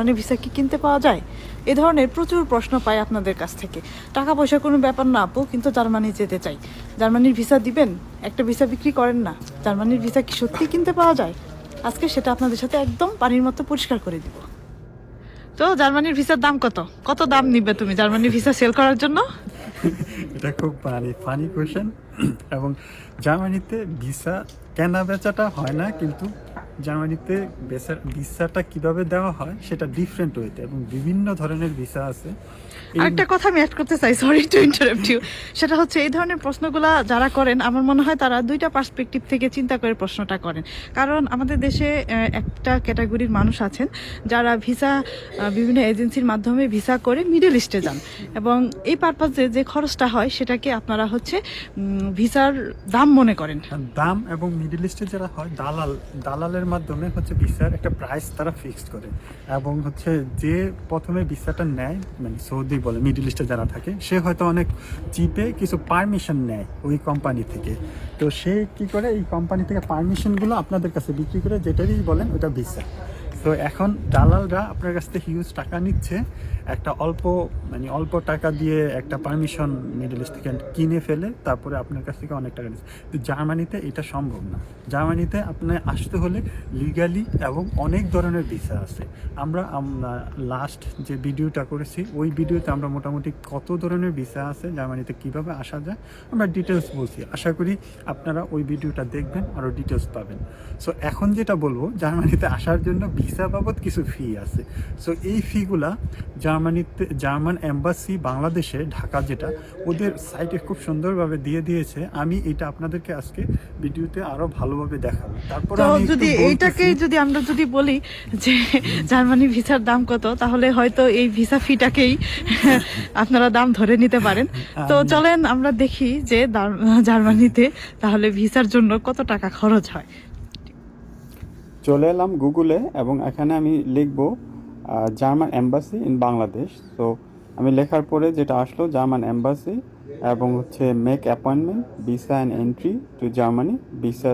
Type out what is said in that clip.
মানে ভিসা কি কিনতে পাওয়া যায়? এ ধরনের প্রচুর প্রশ্ন পাই আপনাদের কাছ থেকে। টাকা পয়সা কোনো ব্যাপার না, আপু, কিন্তু জার্মানি যেতে চাই। জার্মানির ভিসা দিবেন? একটা ভিসা বিক্রি করেন না। জার্মানির ভিসা কি সত্যি কিনতে পাওয়া যায়? আজকে সেটা আপনাদের সাথে একদম পানির মতো পরিষ্কার করে দিব। তো জার্মানির ভিসার দাম কত? কত দাম নিবে তুমি জার্মানির ভিসা সেল করার জন্য? এটা খুব মানে ফানি কোয়েশ্চেন এবং জার্মানিতে ভিসা কেনা বেচাটা হয় না, কিন্তু জার্মানিতে ভিসাটা কীভাবে দেওয়া হয় সেটা ডিফারেন্ট ওয়েতে এবং বিভিন্ন ধরনের ভিসা আছে। আরেকটা কথা আমি অ্যাড করতে চাই সরি টু ইন্টারাপ্ট ইউ সেটা হচ্ছে এই ধরনের প্রশ্নগুলো যারা করেন আমার মনে হয় তারা দুইটা পার্সপেক্টিভ থেকে চিন্তা করে প্রশ্নটা করেন। কারণ আমাদের দেশে একটা ক্যাটাগরির মানুষ আছেন যারা ভিসা বিভিন্ন এজেন্সির মাধ্যমে ভিসা করে মিডল ইস্টে যান। এবং এই পারপাসে যে খরচটা হয় সেটাকে আপনারা হচ্ছে ভিসার দাম মনে করেন। দাম এবং মিডল ইস্টে যারা হয় দালাল দালালের মাধ্যমে হচ্ছে ভিসার একটা প্রাইস তারা ফিক্সড করে। এবং হচ্ছে যে প্রথমে ভিসাটা নেয় মানে সৌদি বলে মিডল ইস্টে যারা থাকে, সে হয়তো অনেক চিপে কিছু পারমিশন নেয় ওই কোম্পানি থেকে। তো সে কি করে, এই কোম্পানি থেকে পারমিশনগুলো আপনাদের কাছে বিক্রি করে, যেটারই বলেন ওটা ভিসা। তো এখন দালালরা আপনার কাছ থেকে হিউজ টাকা নিচ্ছে। একটা অল্প মানে অল্প টাকা দিয়ে একটা পারমিশন মিডল ইস্ট থেকে কিনে ফেলে, তারপরে আপনার কাছ থেকে অনেক টাকা নিচ্ছে। তো জার্মানিতে এটা সম্ভব না। জার্মানিতে আপনার আসতে হলে লিগালি এবং অনেক ধরনের ভিসা আছে। আমরা লাস্ট যে ভিডিওটা করেছি, ওই ভিডিওতে আমরা মোটামুটি কত ধরনের ভিসা আছে, জার্মানিতে কীভাবে আসা যায়, আমরা ডিটেলস বলছি। আশা করি আপনারা ওই ভিডিওটা দেখবেন, আরও ডিটেলস পাবেন। সো এখন যেটা বলব, জার্মানিতে আসার জন্য ভিসা বাবদ কিছু ফি আছে। সো এই ফিগুলা জার্মানিতে জার্মান এম্বাসি বাংলাদেশে ঢাকা যেটা ওদের সাইটে খুব সুন্দরভাবে দিয়ে দিয়েছে। আমি এটা আপনাদেরকে আজকে ভিডিওতে আরও ভালোভাবে দেখাবো। তারপর যদি এইটাকেই যদি আমরা যদি বলি যে জার্মানি ভিসার দাম কত তাহলে হয়তো এই ভিসা ফিটাকেই আপনারা দাম ধরে নিতে পারেন। তো চলেন আমরা দেখি যে জার্মানিতে তাহলে ভিসার জন্য কত টাকা খরচ হয়। চলে এলাম গুগলে এবং এখানে আমি লিখব জার্মান এম্বাসি ইন বাংলাদেশ তো আমি লেখার পরে যেটা আসলো জার্মান এম্বাসি এবং হচ্ছে make appointment visa and entry to Germany visa